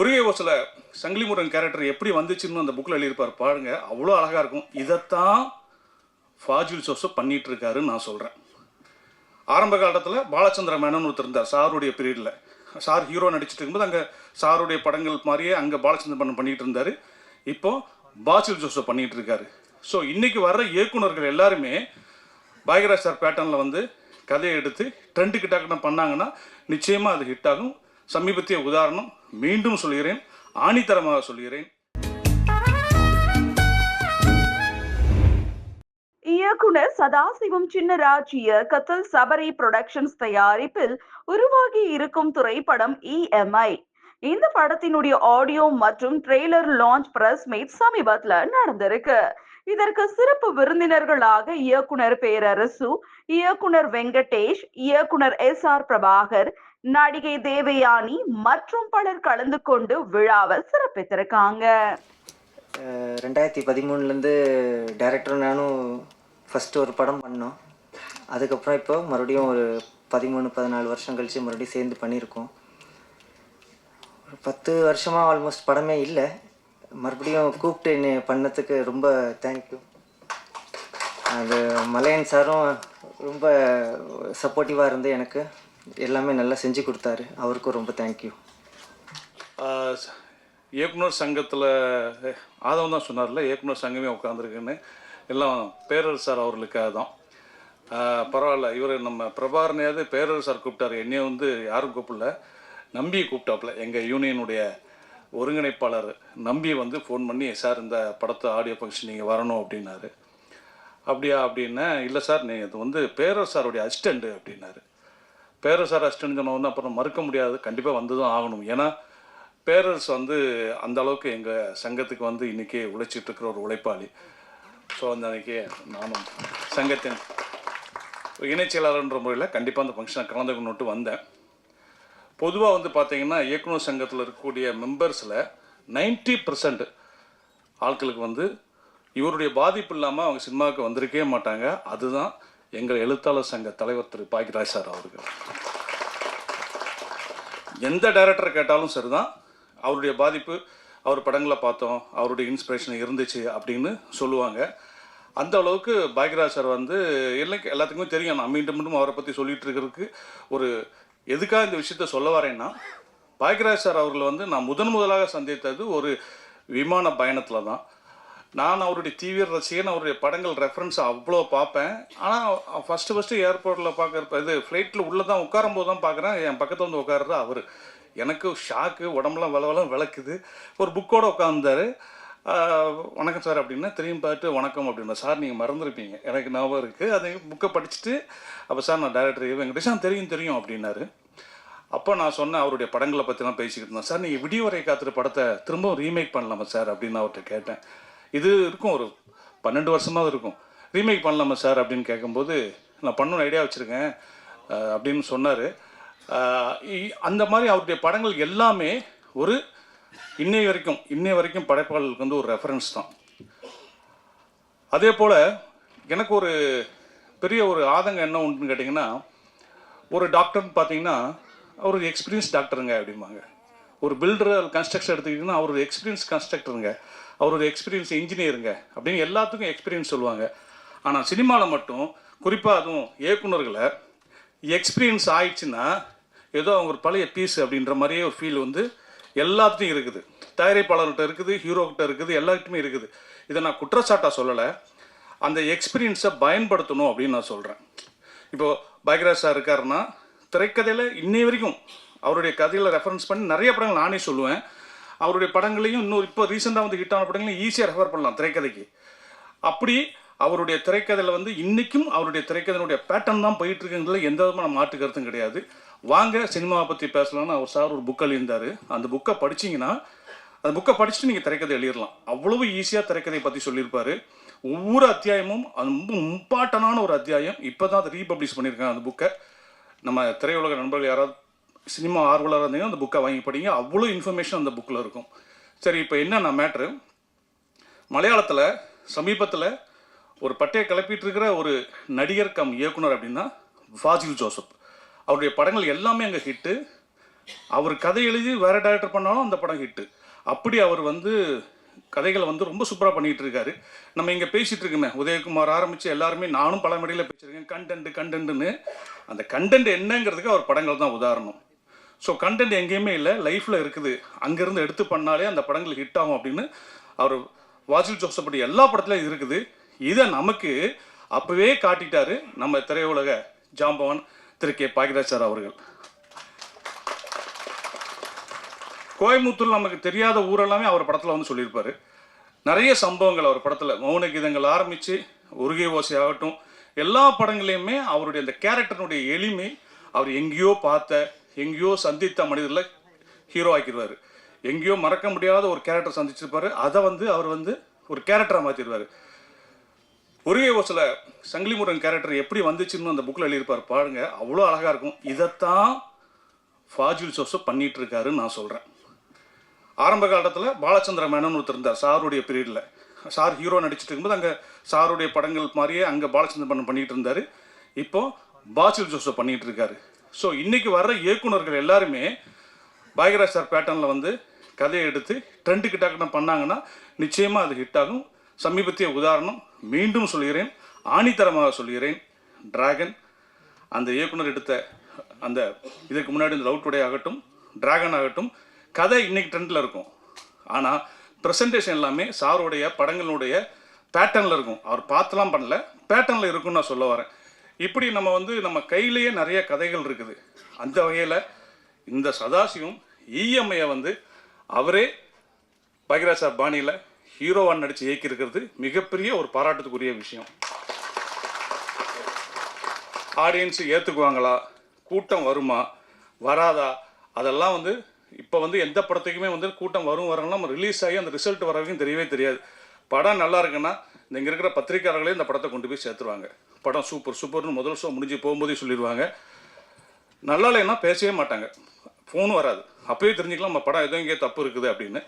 ஒரே ஓசில் சங்கிலி முருகன் கேரக்டர் எப்படி வந்துச்சுன்னு அந்த புக்கில் எழுதியிருப்பார் பாருங்க. அவ்வளோ அழகாக இருக்கும். இதைத்தான் ஃபாஜில் ஜோசப் பண்ணிட்டு இருக்காருன்னு நான் சொல்கிறேன் ஆரம்ப காலத்தில் பாலச்சந்திர மேனன் ஒருத்தர் இருந்தார் சாருடைய பீரியடில் சார் ஹீரோ நடிச்சிட்டு இருக்கும்போது அங்கே சாருடைய படங்கள் மாதிரியே அங்கே பாலச்சந்திர மேனன் பண்ணிகிட்டு இருந்தார். இப்போ பாசில் ஜோசப் பண்ணிகிட்டு இருக்காரு ஸோ இன்றைக்கி வர்ற இயக்குனர்கள் எல்லாருமே பாக்யராஜ் சார் பேட்டர்னில் வந்து கதையை எடுத்து ட்ரெண்டுக்கு டக்குன்னு பண்ணாங்கன்னா நிச்சயமாக அது ஹிட் ஆகும். சமீபத்திய உதாரணம் மீண்டும் சொல்கிறேன் ஆணித்தரமாக சொல்கிறேன். இயக்குனர் சதாசிவம் சின்னராஜ் இயக்கத்தில் சபரி புரொடக்ஷன்ஸ் தயாரிப்பில் உருவாகி இருக்கும் திரைப்படம் இஎம்ஐ இந்த படத்தினுடைய ஆடியோ மற்றும் ட்ரெய்லர் லான்ச் பிரஸ் மீட் சமீபத்துல நடந்திருக்கு. இதற்கு சிறப்பு விருந்தினர்களாக இயக்குனர் பேரரசு இயக்குனர் வெங்கடேஷ் இயக்குனர் எஸ் ஆர் பிரபாகர் நடிகை தேவயானி மற்றும் பலர் கலந்து கொண்டு விழாவை சிறப்பித்திருக்காங்க. அஹ் ரெண்டாயிரத்தி பதிமூணுலேருந்து டைரக்டர் நானும் ஃபஸ்ட்டு ஒரு படம் பண்ணோம். அதுக்கப்புறம் இப்போ மறுபடியும் ஒரு பதிமூணு பதினாலு வருஷம் கழித்து மறுபடியும் சேர்ந்து பண்ணியிருக்கோம். ஒரு பத்து வருஷமாக ஆல்மோஸ்ட் படமே இல்லை. மறுபடியும் கூப்பிட்டு என்னை பண்ணதுக்கு ரொம்ப தேங்க்யூ அது மலையன் சாரும் ரொம்ப சப்போர்ட்டிவாக இருந்து எனக்கு. எல்லாமே நல்லா செஞ்சு கொடுத்தாரு. அவருக்கும் ரொம்ப தேங்க்யூ இயக்குனர் சங்கத்தில் ஆதவன் தான் சொன்னார்ல இயக்குனர் சங்கமே உட்காந்துருக்குன்னு எல்லாம் பேரரசு சார் அவர்களுக்காக தான் பரவாயில்ல இவர் நம்ம பிரபாரனையாவது பேரரசு சார் கூப்பிட்டாரு. என்னையை வந்து யாரும் கூப்பிடல. நம்பி கூப்பிட்டாப்புல. எங்கள் யூனியனுடைய ஒருங்கிணைப்பாளர் நம்பி வந்து ஃபோன் பண்ணி சார் இந்த படத்தை ஆடியோ ஃபங்க்ஷன் நீங்கள் வரணும் அப்படின்னாரு. அப்படியா அப்படின்னா இல்லை சார் நீங்கள் இது வந்து பேரரசாருடைய அசிஸ்டண்ட்டு அப்படின்னாரு. பேரரசார் அசிஸ்டன்ட் சொன்னவங்க அப்புறம் மறுக்க முடியாது கண்டிப்பாக வந்து தான் ஆகணும். ஏன்னா பேரரசு வந்து அந்த அளவுக்கு எங்கள் சங்கத்துக்கு வந்து இன்றைக்கி உழைச்சிட்டு இருக்கிற ஒரு உழைப்பாளி. ஸோ அந்த அன்றைக்கி நானும் சங்கத்தின் இணைச் செயலாளர்ன்ற முறையில் கண்டிப்பாக அந்த ஃபங்க்ஷனை கலந்துக்கணுட்டு வந்தேன். பொதுவாக வந்து பார்த்திங்கன்னா இயக்குனர் சங்கத்தில் இருக்கக்கூடிய மெம்பர்ஸில் 90% பர்சன்ட் ஆட்களுக்கு வந்து இவருடைய பாதிப்பு இல்லாமல் அவங்க சினிமாவுக்கு வந்திருக்கவே மாட்டாங்க. அதுதான் எங்கள் எழுத்தாளர் சங்க தலைவர் திரு பாக்கியராஜ் சார் அவர்கள். எந்த டைரக்டர் கேட்டாலும் சரிதான். அவருடைய பாதிப்பு அவர் படங்களை பார்த்தோம் அவருடைய இன்ஸ்பிரேஷன் இருந்துச்சு அப்படின்னு சொல்லுவாங்க. அந்த அளவுக்கு பாக்யராஜ் சார் வந்து இல்லை எல்லாத்துக்குமே தெரியும். நான் மீண்டும் மீண்டும் அவரை பற்றி சொல்லிட்டு இருக்கிறதுக்கு ஒரு எதுக்காக இந்த விஷயத்த சொல்ல வரேன்னா பாக்யராஜ் சார் அவர்களை வந்து நான் முதன் முதலாக சந்தித்தது ஒரு விமான பயணத்தில் தான் நான் அவருடைய தீவிர ரசிகன் அவருடைய படங்கள் ரெஃபரன்ஸ் அவ்வளோ பார்ப்பேன். ஆனால் ஃபஸ்ட்டு ஃபஸ்ட்டு ஏர்போர்ட்டில் பார்க்குறப்ப இது ஃப்ளைட்டில் உள்ளே தான் உட்காரும் போது தான் பார்க்குறேன். என் பக்கத்தில் வந்து உட்காருறது அவர். எனக்கு ஷாக்கு உடம்புலாம் வளவலம் விளக்குது. ஒரு புக்கோடு உட்காந்தார் வணக்கம் சார் அப்படின்னா திரும்பி பார்த்து வணக்கம் அப்படின்னா. சார் நீங்கள் மறந்துருப்பீங்க. எனக்கு ஞாபகம் இருக்குது அதை புக்கை படிச்சுட்டு அப்போ சார் நான் டேரக்டர் வெங்கடேஷன் தெரியும் தெரியும் அப்படின்னாரு. அப்போ நான் சொன்னேன் அவருடைய படங்களை பற்றிலாம் பேசிக்கிட்டு இருந்தேன். சார் நீங்கள் விடியோரை காத்துட்டு படத்தை திரும்பவும் ரீமேக் பண்ணலாமா சார்? அப்படின்னு அவர்கிட்ட கேட்டேன். இது இருக்கும் ஒரு பன்னெண்டு வருஷமாக இருக்கும். ரீமேக் பண்ணலாமா சார் அப்படின்னு கேட்கும்போது நான் பண்ணணும்னு ஐடியா வச்சுருக்கேன் அப்படின்னு சொன்னார். அந்த மாதிரி அவருடைய படங்கள் எல்லாமே ஒரு இன்னை வரைக்கும் இன்னை வரைக்கும் படைப்பாளர்களுக்கு வந்து ஒரு ரெஃபரன்ஸ் தான். அதே போல் எனக்கு ஒரு பெரிய ஒரு ஆதங்கம் என்ன உண்டுன்னு கேட்டிங்கன்னா ஒரு டாக்டர்னு பார்த்தீங்கன்னா அவர் ஒரு எக்ஸ்பீரியன்ஸ் டாக்டருங்க அப்படிம்பாங்க. ஒரு பில்டர் கன்ஸ்ட்ரக்ஷன் எடுத்துக்கிட்டிங்கன்னா அவர் ஒரு எக்ஸ்பீரியன்ஸ் கன்ஸ்ட்ரக்டருங்க அவர் ஒரு எக்ஸ்பீரியன்ஸ் இன்ஜினியருங்க அப்படின்னு எல்லாத்துக்கும் எக்ஸ்பீரியன்ஸ் சொல்லுவாங்க. ஆனால் சினிமாவில் மட்டும் குறிப்பாக அதுவும் இயக்குனர்களை எக்ஸ்பீரியன்ஸ் ஆயிடுச்சுன்னா ஏதோ அவங்க ஒரு பழைய பீஸ் அப்படின்ற மாதிரியே ஒரு ஃபீல் வந்து எல்லாத்துட்டையும் இருக்குது. தயாரிப்பாளர்கிட்ட இருக்குது ஹீரோக்கிட்ட இருக்குது எல்லார்கிட்டையுமே இருக்குது. இதை நான் குற்றச்சாட்டாக சொல்லலை. அந்த எக்ஸ்பீரியன்ஸை பயன்படுத்தணும் அப்படின்னு நான் சொல்கிறேன் இப்போது பாக்யராஜ் சார் இருக்காருன்னா திரைக்கதையில் இன்னை வரைக்கும் அவருடைய கதையில் ரெஃபரன்ஸ் பண்ணி நிறைய படங்கள் நானே சொல்லுவேன். அவருடைய படங்களையும் இன்னும் இப்போ ரீசெண்டாக வந்து ஹிட்டான படங்களையும் ஈஸியாக ரெஃபர் பண்ணலாம் திரைக்கதைக்கு. அப்படி அவருடைய திரைக்கதையில் வந்து இன்றைக்கும் அவருடைய திரைக்கதையினுடைய பேட்டர்ன் தான் போயிட்டு இருக்குங்கிறதுல எந்த விதமான மாற்று கருத்தும் கிடையாது. வாங்க சினிமாவை பற்றி பேசலாம்னு அவர் சார் ஒரு புக் எழுதியிருந்தார். அந்த புக்கை படிச்சீங்கன்னா அந்த புக்கை படிச்சுட்டு நீங்கள் திரைக்கதை எழுதிடலாம். அவ்வளவு ஈஸியாக திரைக்கதையை பற்றி சொல்லியிருப்பார். ஒவ்வொரு அத்தியாயமும் அது ரொம்ப இம்பார்ட்டண்டான ஒரு அத்தியாயம். இப்போ தான் அதை ரீபப்ளிஷ் பண்ணியிருக்காங்க அந்த புக்கை நம்ம திரையுலக நண்பர்கள் யாராவது சினிமா ஆர்வலராக இருந்தீங்கன்னா அந்த புக்கை வாங்கி படிங்க. அவ்வளோ இன்ஃபர்மேஷன் அந்த புக்கில் இருக்கும். சரி இப்போ என்னென்ன மேட்ரு மலையாளத்தில் சமீபத்தில் ஒரு பட்டையை கிளப்பிட்டு இருக்கிற ஒரு நடிகர் கம் இயக்குனர் அப்படின்னா ஃபாஜில் ஜோசப். அவருடைய படங்கள் எல்லாமே அங்கே ஹிட்டு அவர் கதை எழுதி வேறு டேரக்டர் பண்ணாலும் அந்த படம் ஹிட்டு அப்படி அவர் வந்து கதைகளை வந்து ரொம்ப சூப்பராக பண்ணிகிட்டு இருக்காரு. நம்ம இங்கே பேசிகிட்டு இருக்கோமே. உதயகுமார் ஆரம்பித்து எல்லாருமே நானும் பல மடியில் பேசியிருக்கேன் கண்டென்ட் கண்டென்ட்னு அந்த கண்டென்ட் என்னங்கிறதுக்கு அவர் படங்கள் தான் உதாரணம். ஸோ கண்டென்ட் எங்கேயுமே இல்லை. லைஃப்பில் இருக்குது. அங்கேருந்து எடுத்து பண்ணாலே அந்த படங்கள் ஹிட் ஆகும் அப்படின்னு அவர் வாசில் ஜோசப் எல்லா படத்துலையும் இருக்குது. இதை நமக்கு அப்போவே காட்டிட்டாரு நம்ம திரையுலக ஜாம்பவன் திரு கே. பாகிராஜ் சார் அவர்கள். கோயம்புத்தூர் நமக்கு தெரியாத ஊரெல்லாமே அவர் படத்தில் வந்து சொல்லியிருப்பார். நிறைய சம்பவங்கள் அவர் படத்தில். மௌன கீதங்கள் ஆரம்பித்து உருகை ஓசை ஆகட்டும் எல்லா படங்களையுமே அவருடைய அந்த கேரக்டருடைய எளிமை அவர் எங்கேயோ பார்த்த எங்கேயோ சந்தித்த மனிதரில் ஹீரோ ஆக்கிடுவார். எங்கேயோ மறக்க முடியாத ஒரு கேரக்டர் சந்திச்சிருப்பாரு. அதை வந்து அவர் வந்து ஒரு கேரக்டராக மாற்றிடுவார் ஒரே ஓசில் சங்கிலி முருகன் கேரக்டர் எப்படி வந்துச்சுன்னு அந்த புக்கில் எழுதியிருப்பார் பாருங்க. அவ்வளோ அழகாக இருக்கும். இதைத்தான் ஃபாஜில் ஜோசப் பண்ணிட்டு இருக்காருன்னு நான் சொல்கிறேன் ஆரம்ப காலத்தில் பாலச்சந்திர மேனன் ஒருத்தர் இருந்தார் சாருடைய பீரியடில் சார் ஹீரோ நடிச்சிட்டு இருக்கும்போது அங்கே சாருடைய படங்கள் மாதிரியே அங்கே பாலச்சந்திர மேனன் பண்ணிகிட்டு இருந்தார். இப்போ பாசில் ஜோசப் பண்ணிகிட்டு இருக்காரு ஸோ இன்றைக்கி வர்ற இயக்குனர்கள் எல்லாருமே பாக்யராஜ் சார் பேட்டர்னில் வந்து கதையை எடுத்து ட்ரெண்டுக்கு டக்குன்னு பண்ணாங்கன்னா நிச்சயமாக அது ஹிட் ஆகும். சமீபத்திய உதாரணம் மீண்டும் சொல்கிறேன். ஆணித்தரமாக சொல்கிறேன். டிராகன் அந்த இயக்குனர் எடுத்த அந்த இதுக்கு முன்னாடி இந்த லவ் டுடே ஆகட்டும் டிராகன் ஆகட்டும் கதை இன்னைக்கு ட்ரெண்டில் இருக்கும். ஆனால் ப்ரெசன்டேஷன் எல்லாமே சாருடைய படங்களுடைய பேட்டர்னில் இருக்கும். அவர் பார்த்துலாம் பண்ணல. பேட்டர்னில் இருக்கும்னு நான் சொல்ல வரேன். இப்படி நம்ம வந்து நம்ம கையிலேயே நிறைய கதைகள் இருக்குது. அந்த வகையில் இந்த சதாசிவம் இஎம்ஐயை வந்து அவரே பகிராசா பாணியில் ஹீரோவாக நடித்து இயக்கியிருக்கிறது மிகப்பெரிய ஒரு பாராட்டத்துக்குரிய விஷயம். ஆடியன்ஸ் ஏற்றுக்குவாங்களா கூட்டம் வருமா? வராதா? அதெல்லாம் வந்து இப்போ வந்து எந்த படத்துக்குமே வந்து கூட்டம் வரும் வரலாம் நம்ம ரிலீஸ் ஆகி அந்த ரிசல்ட் வர வரைக்கும் தெரியவே தெரியாது. படம் நல்லா இருக்குன்னா இங்கே இருக்கிற பத்திரிக்கையாளர்களே இந்த படத்தை கொண்டு போய் சேர்த்துருவாங்க. படம் சூப்பர் சூப்பர்னு முதல் ஷோ முடிஞ்சு போகும்போதே சொல்லிடுவாங்க. நல்லா இல்லைன்னா பேசவே மாட்டாங்க. ஃபோனும் வராது. அப்போயே தெரிஞ்சுக்கலாம் நம்ம படம் எதுவும் இங்கே தப்பு இருக்குது அப்படின்னு.